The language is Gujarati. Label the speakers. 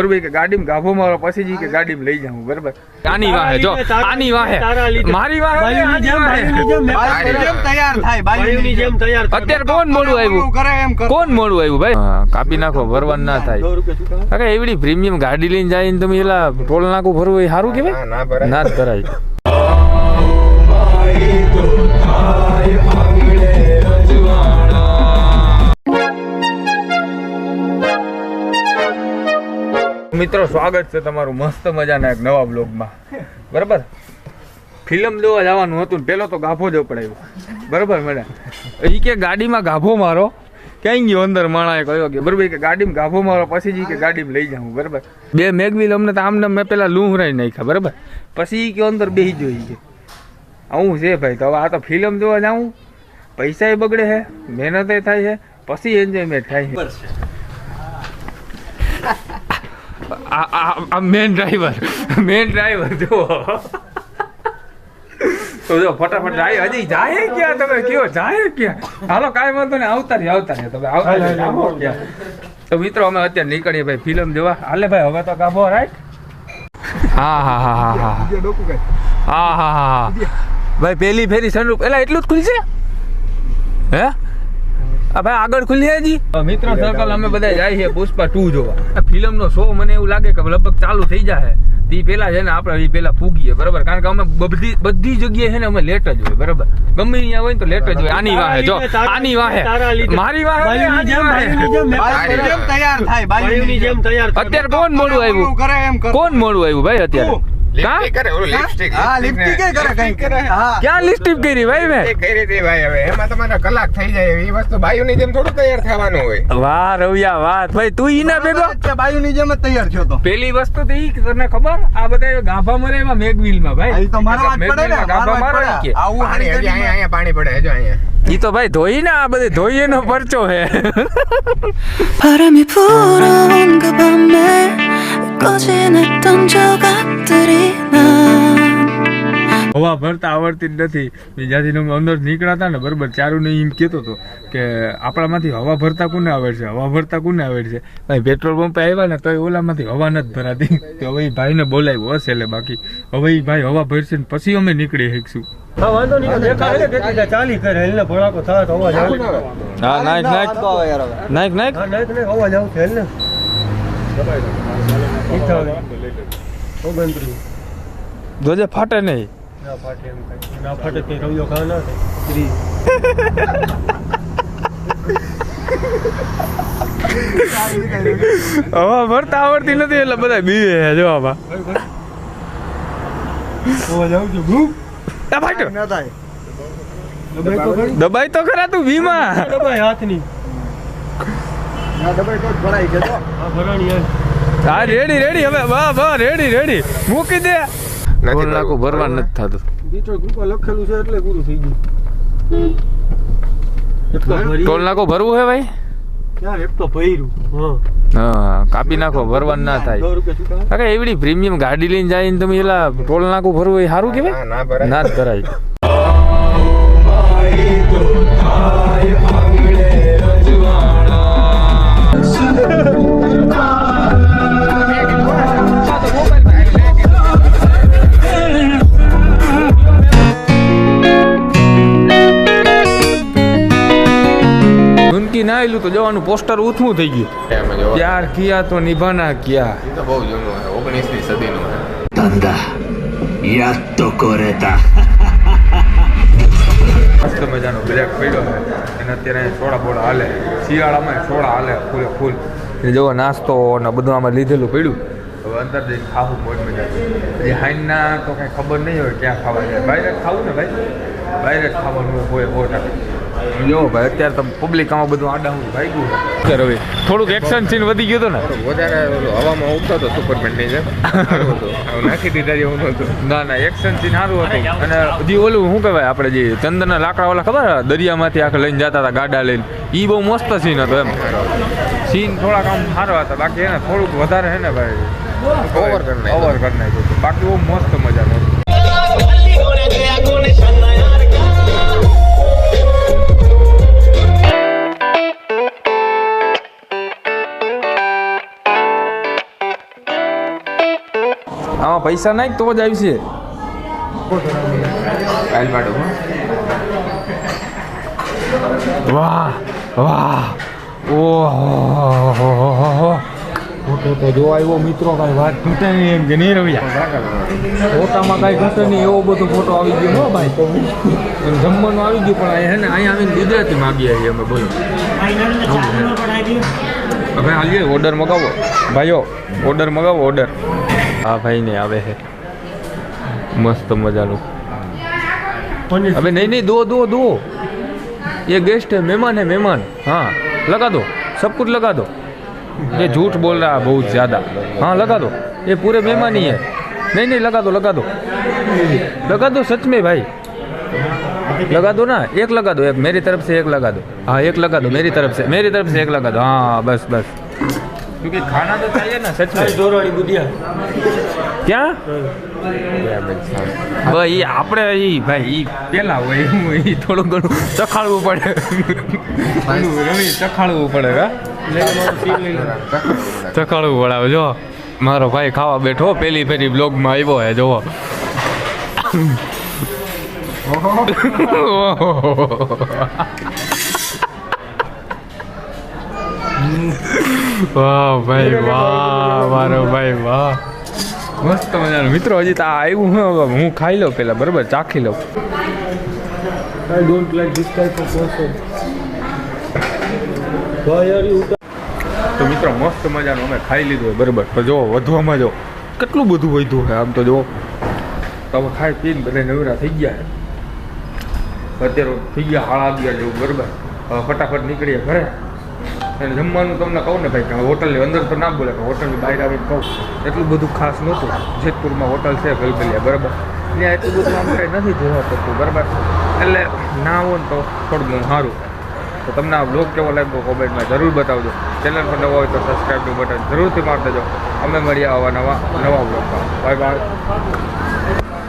Speaker 1: બરોબર? કે ગાડીમાં ગાભો મારો પછી જી કે ગાડીમાં લઈ જાઉં બરોબર? આની વાહે જો આની વાહે. મારી વાહે
Speaker 2: તૈયાર થાય
Speaker 3: બાયુની જેમ. તૈયાર
Speaker 1: અત્યારે કોણ મોડું આવ્યું?
Speaker 2: કરે એમ કરો
Speaker 1: કોણ મોડું આવ્યું ભાઈ? કાપી નાખો ભરવાન ના થાય. અરે એવડી પ્રીમિયમ ગાડી લઈને જાય ને તમે એલા ટોલ નાકું ભરવું એ સારું કેવાય ના જ કરાય મિત્રો, સ્વાગત છે તમારું મસ્ત મજાના એક નવા બ્લોગમાં બરાબર? ફિલ્મ જોવા જવાનું હતું પેલો તો ગાભો જ પડાયો બરાબર, મેડમ? એ કે ગાડીમાં ગાભો મારો. ક્યાંય ગયો અંદર? માણાએ કહ્યો કે, બરાબર કે ગાડીમાં ગાભો મારો, પછી જ કે ગાડીમાં લઈ જાઉં, બરાબર? બે મેગવીલ અમને તો આમને મેં પેલા લૂહરાઈ નાખ્યા, બરાબર? પછી કે અંદર બેસી જોઈ કે. આવું છે ભાઈ, તો હવે આ તો ફિલ્મ જોવા જાઉં. પૈસાય બગડે છે મહેનતે થાય છે પછી એન્જોયમેન્ટ થાય છે આ મેન ડ્રાઈવર મેન ડ્રાઈવર જો તો જો ફટાફટ જાય હજી જાય ક્યાં તમે? કયો જાય ક્યાં? હાલો કાંઈ વાંધો ને આવતા રહે આવતા રહે તમે આવતા તો મિત્રો અમે અત્યારે નીકળીએ ભાઈ ફિલ્મ જોવા. હાલે ભાઈ હવે તો કાબો રાઈટ હા હા હા હા હા. હા હા હા ભાઈ પેલી ફેરી સનરૂપ એલા એટલું જ ખુલશે? હે? ભાઈ આગળ ખુલી હજી? મિત્ર સર્કલ અમે બધા જાય છે પુષ્પા ટુ જોવા. આ ફિલ્મ નો શો મને એવું લાગે કે લગભગ ચાલુ થઈ જાય તી પેલા છે ને આપણે ઈ પેલા ફૂગીએ બરાબર? કારણ કે અમે બધી બધી જગ્યાએ છે ને અમે લેટ જ હોય બરાબર? ગમે અહીંયા હોય ને તો લેટ જ હોય. આની વાહે જો આની વાહે. મારી વાહે અત્યારે કોણ મોડું આવ્યું? કોણ મોડું આવ્યું ભાઈ અત્યારે? કા
Speaker 4: કરે ઓલું લિપસ્ટિક
Speaker 2: હા લિપસ્ટિક કરે કંઈક હા
Speaker 1: ક્યાં લિસ્ટિપ કરી ભાઈ મેં
Speaker 4: એ કઈ રીતે ભાઈ હવે એમાં તમારે કલાક થઈ જાય એ વસ્તુ બાયુની જેમ થોડું તૈયાર થવાનું હોય
Speaker 1: વાહ રવિયા વાહ ભાઈ તું ઈના ભેગો
Speaker 2: અચ્છા, બાયુની જેમ જ તૈયાર થયો તો
Speaker 1: પેલી વસ્તુ તો ઈ કે તને ખબર આ બધા ગાભા મરે એમાં મેગવીલ માં ભાઈ
Speaker 2: આ ઈ તો મારવા જ પડે ને,
Speaker 1: મેગવીલમાં ગાભા
Speaker 2: મારવા જ
Speaker 1: મારો ઈ
Speaker 2: પડે.
Speaker 1: કે
Speaker 2: આવું
Speaker 4: પાણી હજી અહીંયા અહીંયા પાણી પડે હજો અહીંયા
Speaker 1: ઈ તો ભાઈ ધોઈ ને આ બધે ધોઈ એનો પરચો હે
Speaker 5: 바람이 불어온 그 밤에 꺼진했던 조각들이 난
Speaker 1: હવા ભરતા આવડતી જ નથી જ્યાંથી અમે અંદર નીકળ્યા હતા ને બરોબર ચારુ ને એમ કહેતો હતો કે આપણામાંથી હવા ભરતા કોને આવડશે હવા ભરતા કોને આવડશે ભાઈ પેટ્રોલ પંપે આવ્યા ને તો ઓલામાંથી હવા નથી ભરાતી તો હવે એ ભાઈને બોલાવ્યો હશે એટલે બાકી હવે એ ભાઈ હવા ભરશે ને પછી અમે નીકળી શકશું
Speaker 3: હા, વાંધો નહીં. તો દેખાડે ને કેટલી જાય. ચાલી કરે. હેલને ભડાકો થાય તો અવાજ આવે.
Speaker 1: હા નાખ નાખ નાખ નાખ
Speaker 3: હા, નાખ, નાખ, અવાજ આવશે. હેલને.
Speaker 1: ધ્વજે ફાટે નહીં. ભરતા આવડતી નથી એટલે બધા બી જો આમાં.
Speaker 3: દબાઈ તો ખરા.
Speaker 1: તું વીમાં
Speaker 3: દબાઈ હાથની. હા,
Speaker 1: રેડી રેડી હવે વાહ વાહ રેડી રેડી મૂકી દે.
Speaker 4: ગોળ
Speaker 1: ટોલ ભરવા નથી થતું.
Speaker 3: બીજો ગુપા લખેલું છે એટલે પૂરું થઈ ગયું.
Speaker 1: ટોલ નાકો ભરવું હે ભાઈ?
Speaker 3: યાર, એક તો ભર્યું. હા.
Speaker 1: હા કાપી નાખો ભરવાનું ના થાય. અરે એવડી પ્રીમિયમ ગાડી લઈને જાય ને તમે એલા ટોલ નાકું ભરવું એ સારું
Speaker 4: ના
Speaker 1: કેવાય
Speaker 4: ના ભરાય.
Speaker 1: જ લઈને આવેલું તો જવાનું પોસ્ટર ઊથું થઈ ગયું. પ્યાર કિયા તો નિભાના કિયા?
Speaker 4: એ બહુ જૂનું છે ઓગણીસમી સદીનું
Speaker 6: ધંધા યાદ તો કોરેતા
Speaker 1: મસ્ત મજાનો બ્રેક પડ્યો છે. અને અત્યારે સોડા બોડા હાલે. શિયાળામાં સોડા હાલે ફૂલે ફૂલ. એ જો નાસ્તો ને બધું આમાં લીધેલું પડ્યું. હવે અંદર જઈને ખાવું મોજ મજા. એ હાઈના તો કાંઈ ખબર નહીં હોય ક્યાં ખાવા જાય. બહાર જ ખાવું ને ભાઈ? બહાર જ ખાવાનું હોય હોય. જો ભાઈ અત્યારે તો પબ્લિક આમાં બધું આડા હું ભાગ્યું. છે રવિ થોડુંક એક્શન સીન વધી ગયું હતું ને?
Speaker 4: વધારે ઓલું હવામાં ઉગતો હતો સુપરમેનની જેમ. હવે નાખી દીધા જેવું નહોતું
Speaker 1: ના ના એક્શન સીન સારું હતું. અને હજી ઓલું શું કહેવાય આપણે જે ચંદનના લાકડા ઓલા ખબર દરિયામાંથી આખે લઈને જતા હતા ગાડા લઈને. એ બહુ મસ્ત સીન હતો એમ. સીન થોડાક આમ સારા હતા. બાકી એને થોડુંક વધારે છે ને ભાઈ. ઓવર કરી નાખ્યું. બાકી બહુ મસ્ત મજાનું આમાં પૈસા નાખ તો જ આવશે.
Speaker 4: હો.
Speaker 1: વાહ વાહ. ઓહો. ફોટો તો જોવા આવ્યો મિત્રો કાંઈ વાત ઘટે નહીં એમ કે નહીં રવ્યા? ફોટામાં કાંઈ ઘટે નહીં એવો બધો ફોટો આવી ગયો હો ભાઈ. એમ જમવાનું આવી ગયું પણ હે ને અહીંયા આવીને ગુજરાતી માગી આવીએ અમે બોલો. હવે હાલીએ ઓર્ડર મગાવો. ભાઈઓ ઓર્ડર મગાવો ઓર્ડર હા ભાઈ ને આવે છે મસ્ત મજાનું
Speaker 3: પનીર
Speaker 1: अबे नहीं नहीं दो दो दो ये गेस्ट है मेहमान है मेहमान हाँ लगा दो सब कुछ लगा दो ये झूठ बोल रहा है बहुत ज़्यादा हाँ लगा दो ये पूरे मेहमान ही है नहीं नहीं लगा दो लगा दो लगा दो सच में भाई लगा दो ना एक लगा दो एक मेरी तरफ से एक लगा दो हाँ एक लगा दो मेरी तरफ से मेरी तरफ से एक लगा दो हाँ बस बस क्योंकि खाना तो चाहिए ना सच में
Speaker 3: દોરવાળી બુધિયા
Speaker 1: ક્યાં ભાઈ ઈ આપણે ઈ ભાઈ ઈ પેલા હોય હું ઈ થોડું ઘણું ચખાડવું પડે પેલું રવિ ચખાડવું પડે હા ચખાડવું પડે હવે જો મારો ભાઈ ખાવા બેઠો પેલી ફેરી બ્લોગમાં આવ્યો હે જોવો વાહ ભાઈ વાહ મારો ભાઈ વાહ. મસ્ત મજાનું. મિત્રો હજી તો આ આવ્યું હું હું ખાઈ લઉં પેલા બરાબર? ચાખી લઉં.
Speaker 3: I don't like this type of person ભાઈ યાર
Speaker 1: તો મિત્રો મસ્ત મજાનું અમે ખાઈ લીધું બરાબર? તો જો વધવામાં જો કેટલું બધું વધ્યું છે આમ તો જો તમે ખાઈ પીને બધા નવરા થઈ ગયા છે. અત્યારે થઈ ગયા હાળા ગયા જેવું બરાબર? ફટાફટ નીકળીએ ઘરે. અને જમવાનું તમને કહું ને ભાઈ કે હોટલની અંદર તો ના બોલે, પણ હોટલની બહાર આવીને કહું. એટલું બધું ખાસ નહોતું. જેતપુરમાં હોટલ છે, ગલગલિયા, બરાબર. ત્યાં એટલું બધું આમ કંઈ નથી જોવા પડતું, બરાબર. એટલે ના આવો ને તો થોડું ઘણું સારું તો તમને આ બ્લોગ કેવો લાગ્યો કોમેન્ટમાં જરૂર બતાવજો. ચેનલ પર નવો હોય તો સબસ્ક્રાઈબનું બટન જરૂરથી મારી દેજો. અમે મળીએ આવા નવા નવા બ્લોગમાં બાય બાય